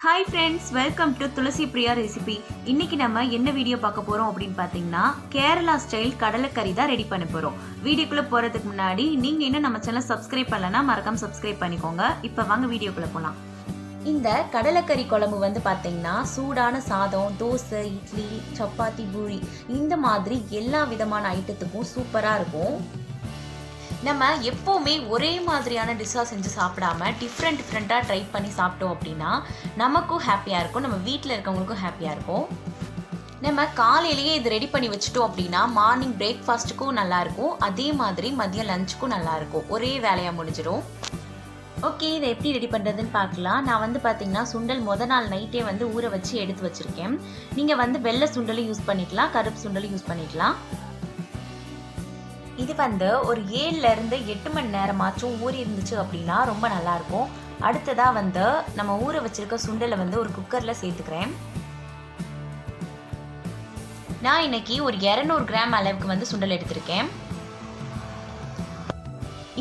Hi friends welcome to Tulasi Priya recipe இன்னைக்கு நம்ம என்ன வீடியோ பார்க்க போறோம் அப்படின்னு பார்த்தீங்கன்னா கேரளா ஸ்டைல் கடலைக்கறி தான் ரெடி பண்ண போறோம். வீடியோக்குள்ள போறதுக்கு முன்னாடி நீங்க இன்னும் நம்ம சேனல் சப்ஸ்கிரைப் பண்ணலன்னா மறக்காம சப்ஸ்கிரைப் பண்ணிக்கோங்க. இப்போ வாங்க வீடியோக்குள்ள போலாம். இந்த கடலைக்கறி குழம்பு வந்து பார்த்தீங்கன்னா சூடான சாதம் தோசை இட்லி சப்பாத்தி பூரி இந்த மாதிரி எல்லா விதமான ஐட்டத்துக்கும் சூப்பராக இருக்கும். நம்ம எப்போவுமே ஒரே மாதிரியான டிஷ்ஷாக செஞ்சு சாப்பிடாம டிஃப்ரெண்ட் டிஃப்ரெண்ட்டாக ட்ரை பண்ணி சாப்பிட்டோம் அப்படின்னா நமக்கும் ஹாப்பியாக இருக்கும். நம்ம வீட்டில் இருக்கவங்களுக்கும் ஹாப்பியாக இருக்கும். நம்ம காலையிலேயே இது ரெடி பண்ணி வச்சுட்டோம் அப்படின்னா மார்னிங் பிரேக்ஃபாஸ்ட்டுக்கும் நல்லாயிருக்கும் அதே மாதிரி மதியம் லஞ்சுக்கும் நல்லாயிருக்கும் ஒரே வேலையாக முடிஞ்சிடும். ஓகே இதை எப்படி ரெடி பண்ணுறதுன்னு பார்க்கலாம். நான் வந்து பார்த்தீங்கன்னா சுண்டல் முத நாள் நைட்டே வந்து ஊற வச்சு எடுத்து வச்சுருக்கேன். நீங்கள் வந்து வெள்ளை சுண்டலும் யூஸ் பண்ணிக்கலாம் கருப்பு சுண்டலும் யூஸ் பண்ணிக்கலாம். இது வந்து ஒரு ஏழுலேருந்து எட்டு மணி நேரமாச்சும் ஊறி இருந்துச்சு அப்படின்னா ரொம்ப நல்லாயிருக்கும். அடுத்ததாக வந்து நம்ம ஊற வச்சுருக்க சுண்டலை வந்து ஒரு குக்கரில் சேர்த்துக்கிறேன். நான் இன்னைக்கு ஒரு இரநூறு கிராம் அளவுக்கு வந்து சுண்டல் எடுத்திருக்கேன்.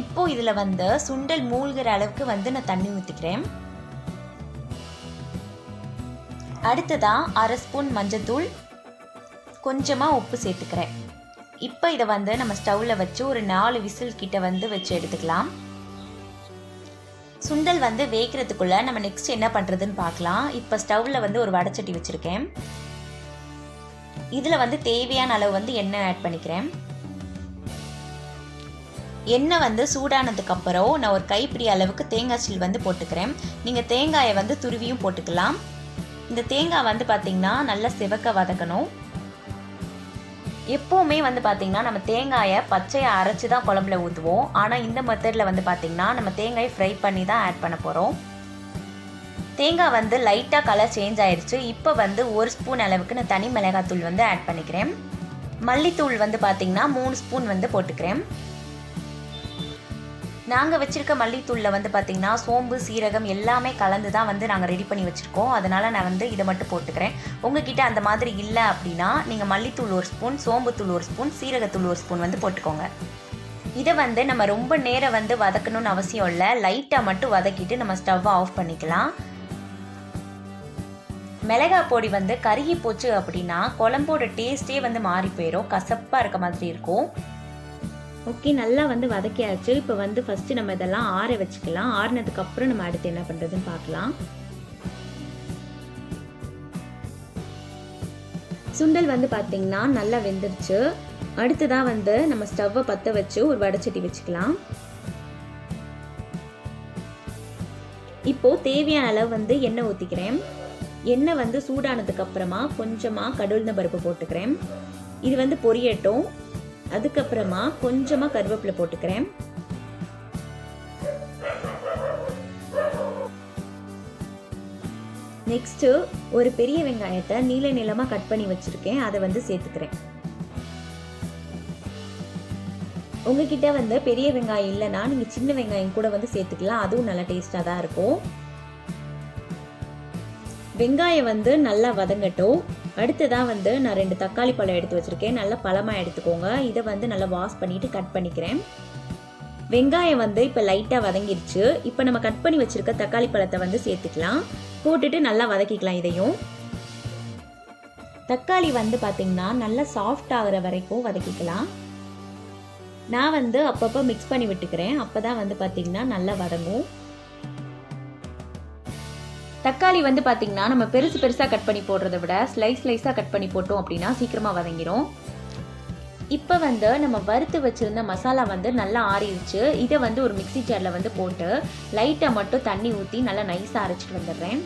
இப்போ இதில் வந்து சுண்டல் மூழ்கிற அளவுக்கு வந்து நான் தண்ணி ஊற்றிக்கிறேன் அடுத்ததாக அரை ஸ்பூன் மஞ்சத்தூள். கொஞ்சமாக உப்பு சேர்த்துக்கிறேன். இப்போ இதை வந்து நம்ம ஸ்டவ்வில் வச்சு ஒரு நாலு விசில் கிட்ட வந்து வச்சு எடுத்துக்கலாம். சுண்டல் வந்து வேகிறதுக்குள்ள நம்ம நெக்ஸ்ட் என்ன பண்ணுறதுன்னு பார்க்கலாம் இப்போ ஸ்டவ்வில் வந்து ஒரு வடச்சட்டி வச்சுருக்கேன். இதில் வந்து தேவையான அளவு வந்து எண்ணெய் ஆட் பண்ணிக்கிறேன். எண்ணெய் வந்து சூடானதுக்கப்புறம் நான் ஒரு கைப்பிடி அளவுக்கு தேங்காய் சீல் வந்து போட்டுக்கிறேன். நீங்கள் தேங்காயை வந்து துருவியும் போட்டுக்கலாம். இந்த தேங்காய் வந்து பார்த்திங்கன்னா நல்லா சிவக்க வதக்கணும் எப்போவுமே வந்து பார்த்திங்கன்னா நம்ம தேங்காயை பச்சையை அரைச்சி தான் குழம்புல ஊற்றுவோம் ஆனால் இந்த மெத்தடில் வந்து பார்த்திங்கன்னா நம்ம தேங்காயை ஃப்ரை பண்ணி தான் ஆட் பண்ண போகிறோம் தேங்காய் வந்து லைட்டாக கலர் சேஞ்ச் ஆயிடுச்சு இப்போ வந்து ஒரு ஸ்பூன் அளவுக்கு நான் தனி மிளகாத்தூள் வந்து ஆட் பண்ணிக்கிறேன். மல்லித்தூள் வந்து பார்த்திங்கன்னா மூணு ஸ்பூன் வந்து போட்டுக்கிறேன். நாங்கள் வச்சுருக்க மல்லித்தூளில் வந்து பார்த்திங்கன்னா சோம்பு சீரகம் எல்லாமே கலந்து தான் வந்து நாங்கள் ரெடி பண்ணி வச்சுருக்கோம். அதனால் நான் வந்து இதை மட்டும் போட்டுக்கிறேன். உங்ககிட்ட அந்த மாதிரி இல்லை அப்படின்னா நீங்கள் மல்லித்தூள் ஒரு ஸ்பூன் சோம்புத்தூள் ஒரு ஸ்பூன் சீரகத்தூள் ஒரு ஸ்பூன் வந்து போட்டுக்கோங்க. இதை வந்து நம்ம ரொம்ப நேரம் வந்து வதக்கணும்னு அவசியம் இல்லை. லைட்டாக மட்டும் வதக்கிட்டு நம்ம ஸ்டவ்வை ஆஃப் பண்ணிக்கலாம். மிளகா பொடி வந்து கருகி போச்சு அப்படின்னா குழம்போட டேஸ்ட்டே வந்து மாறி போயிடும் கசப்பாக இருக்க மாதிரி இருக்கும். ஓகே நல்லா வந்து வதக்கியாச்சு. இப்போ வந்து ஃபஸ்ட்டு நம்ம இதெல்லாம் ஆற வச்சுக்கலாம். ஆறினதுக்கப்புறம் நம்ம அடுத்து என்ன பண்ணுறதுன்னு பார்க்கலாம். சுண்டல் வந்து பார்த்திங்கன்னா நல்லா வெந்துருச்சு. அடுத்ததாக வந்து நம்ம ஸ்டவ்வை பற்ற வச்சு ஒரு வடைச்சட்டி வச்சுக்கலாம். இப்போது தேவையான அளவு வந்து எண்ணெய் ஊற்றிக்கிறேன் எண்ணெய் வந்து சூடானதுக்கு அப்புறமா கொஞ்சமாக கடுழ்ந்த பருப்பு போட்டுக்கிறேன். இது வந்து பொரியட்டும். அதுக்கப்புறமா கொஞ்சமாக கருவேப்பிலை போட்டுக்கிறேன். நெக்ஸ்ட்டு ஒரு பெரிய வெங்காயத்தை நீல நிலமா கட் பண்ணி வச்சுருக்கேன். அதை வந்து சேர்த்துக்கிறேன். உங்ககிட்ட வந்து பெரிய வெங்காயம் இல்லைன்னா நீங்கள் சின்ன வெங்காயம் கூட வந்து சேர்த்துக்கலாம். அதுவும் நல்லா டேஸ்ட்டாக தான் இருக்கும். வெங்காயம் வந்து நல்லா வதங்கட்டும். அடுத்ததாக வந்து நான் ரெண்டு தக்காளி பழம் எடுத்து வச்சுருக்கேன். நல்லா பழமாக எடுத்துக்கோங்க. இதை வந்து நல்லா வாஷ் பண்ணிவிட்டு கட் பண்ணிக்கிறேன். வெங்காயம் வந்து இப்போ லைட்டாக வதங்கிடுச்சு இப்போ நம்ம கட் பண்ணி வச்சுருக்க தக்காளி பழத்தை வந்து சேர்த்துக்கலாம். போட்டுட்டு நல்லா வதக்கிக்கலாம் இதையும். தக்காளி வந்து பார்த்திங்கன்னா நல்லா சாஃப்ட் ஆகிற வரைக்கும் வதக்கிக்கலாம். நான் வந்து அப்பப்போ மிக்ஸ் பண்ணி விட்டுக்கிறேன். அப்போ தான் வந்து பார்த்திங்கன்னா நல்லா வதங்கும். தக்காளி வந்து பார்த்திங்கன்னா நம்ம பெருசு பெருசாக கட் பண்ணி போடுறத விட ஸ்லைஸ் ஸ்லைஸாக கட் பண்ணி போட்டோம் அப்படின்னா சீக்கிரமாக வதங்கிடும் இப்போ வந்து நம்ம வறுத்து வச்சுருந்த மசாலா வந்து நல்லா ஆறிடுச்சு. இதை வந்து ஒரு மிக்சி ஜாரில் வந்து போட்டு லைட்டை மட்டும் தண்ணி ஊற்றி நல்லா நைஸாக அரைச்சிட்டு வந்துடுறேன்.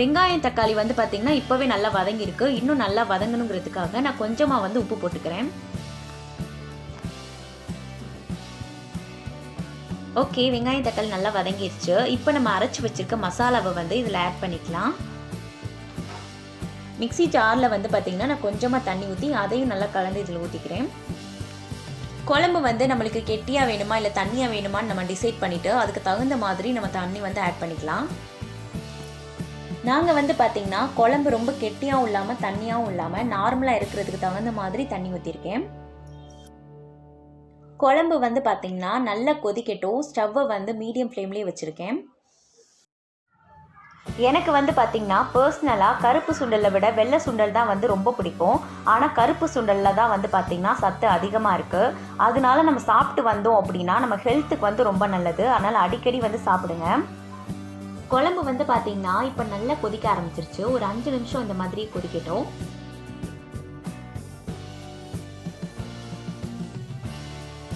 வெங்காயம் தக்காளி வந்து பார்த்திங்கன்னா இப்போவே நல்லா வதங்கியிருக்கு. இன்னும் நல்லா வதங்கணுங்கிறதுக்காக நான் கொஞ்சமாக வந்து உப்பு போட்டுக்கிறேன். ஓகே வெங்காயம் தக்காளி நல்லா வதங்கிடுச்சு இப்போ நம்ம அரைச்சி வச்சுருக்க மசாலாவை வந்து இதில் ஆட் பண்ணிக்கலாம். மிக்சி ஜாரில் வந்து பார்த்திங்கன்னா நான் கொஞ்சமாக தண்ணி ஊற்றி அதையும் நல்லா கலந்து இதில் ஊற்றிக்கிறேன் குழம்பு வந்து நம்மளுக்கு கெட்டியாக வேணுமா இல்லை தண்ணியாக வேணுமான்னு நம்ம டிசைட் பண்ணிவிட்டு அதுக்கு தகுந்த மாதிரி நம்ம தண்ணி வந்து ஆட் பண்ணிக்கலாம். நாங்கள் வந்து பார்த்திங்கன்னா குழம்பு ரொம்ப கெட்டியாகவும் இல்லாமல் தண்ணியாகவும் இல்லாமல் நார்மலாக இருக்கிறதுக்கு தகுந்த மாதிரி தண்ணி ஊற்றிருக்கேன் குழம்பு வந்து பார்த்திங்கன்னா நல்லா கொதிக்கட்டும். ஸ்டவ்வை வந்து மீடியம் ஃப்ளேம்லேயே வச்சுருக்கேன். எனக்கு வந்து பார்த்திங்கன்னா பர்சனலாக கருப்பு சுண்டலை விட வெள்ளை சுண்டல் தான் வந்து ரொம்ப பிடிக்கும். ஆனால் கருப்பு சுண்டலில் தான் வந்து பார்த்திங்கன்னா சத்து அதிகமாக இருக்குது அதனால நம்ம சாப்பிட்டு வந்தோம் அப்படின்னா நம்ம ஹெல்த்துக்கு வந்து ரொம்ப நல்லது. அதனால் அடிக்கடி வந்து சாப்பிடுங்க. குழம்பு வந்து பார்த்திங்கன்னா இப்போ நல்லா கொதிக்க ஆரம்பிச்சிருச்சு. ஒரு அஞ்சு நிமிஷம் இந்த மாதிரி கொதிக்கட்டும்.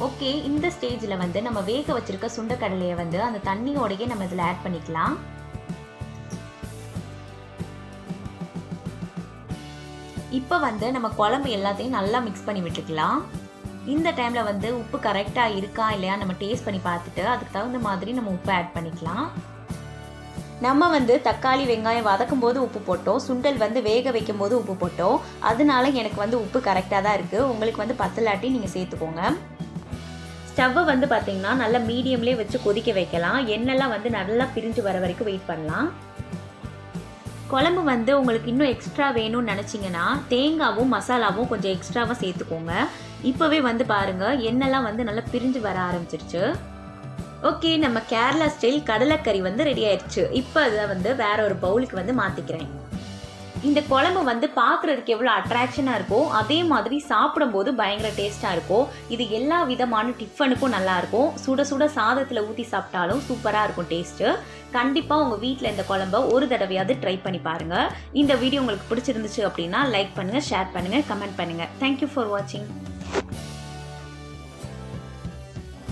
ஓகே இந்த ஸ்டேஜில் வந்து நம்ம வேக வச்சிருக்க சுண்டக்கடலையை வந்து அந்த தண்ணியோடையே நம்ம இதில் ஆட் பண்ணிக்கலாம். இப்போ வந்து நம்ம குழம்பு எல்லாத்தையும் நல்லா மிக்ஸ் பண்ணி விட்டுக்கலாம். இந்த டைமில் வந்து உப்பு கரெக்டாக இருக்கா இல்லையா நம்ம டேஸ்ட் பண்ணி பார்த்துட்டு அதுக்கு தகுந்த மாதிரி நம்ம உப்பு ஆட் பண்ணிக்கலாம். நம்ம வந்து தக்காளி வெங்காயம் வதக்கும் போது உப்பு போட்டோம். சுண்டல் வந்து வேக வைக்கும் போது உப்பு போட்டோம். அதனால எனக்கு வந்து உப்பு கரெக்டாக தான் இருக்குது உங்களுக்கு வந்து பத்தலாட்டி நீங்கள் சேர்த்துக்கோங்க. ஸ்டவ்வை வந்து பார்த்தீங்கன்னா நல்லா மீடியம்லேயே வச்சு கொதிக்க வைக்கலாம். எண்ணெய்லாம் வந்து நல்லா பிரிஞ்சு வர வரைக்கும் வெயிட் பண்ணலாம். குழம்பு வந்து உங்களுக்கு இன்னும் எக்ஸ்ட்ரா வேணும்னு நினச்சிங்கன்னா தேங்காவும் மசாலாவும் கொஞ்சம் எக்ஸ்ட்ராவாக சேர்த்துக்கோங்க. இப்போவே வந்து பாருங்கள் எண்ணெய்லாம் வந்து நல்லா பிரிஞ்சு வர ஆரம்பிச்சிருச்சு. ஓகே நம்ம கேரளா ஸ்டைல் கடலைக்கறி வந்து ரெடி ஆயிடுச்சு. இப்போ அதை வந்து வேற ஒரு பவுலுக்கு வந்து மாற்றிக்கிறேன் இந்த குழம்பு வந்து பார்க்குறதுக்கு எவ்வளோ அட்ராக்ஷனாக இருக்கும் அதே மாதிரி சாப்பிடும்போது பயங்கர டேஸ்ட்டாக இருக்கும் இது எல்லா விதமான டிஃபனுக்கும் நல்லாயிருக்கும் சுட சுட சாதத்தில் ஊற்றி சாப்பிட்டாலும் சூப்பராக இருக்கும் டேஸ்ட்டு கண்டிப்பாக உங்கள் வீட்டில் இந்த குழம்ப ஒரு தடவையாவது ட்ரை பண்ணி பாருங்கள் இந்த வீடியோ உங்களுக்கு பிடிச்சிருந்துச்சு அப்படின்னா லைக் பண்ணுங்கள் ஷேர் பண்ணுங்கள் கமெண்ட் பண்ணுங்கள் தேங்க்யூ ஃபார் வாட்சிங்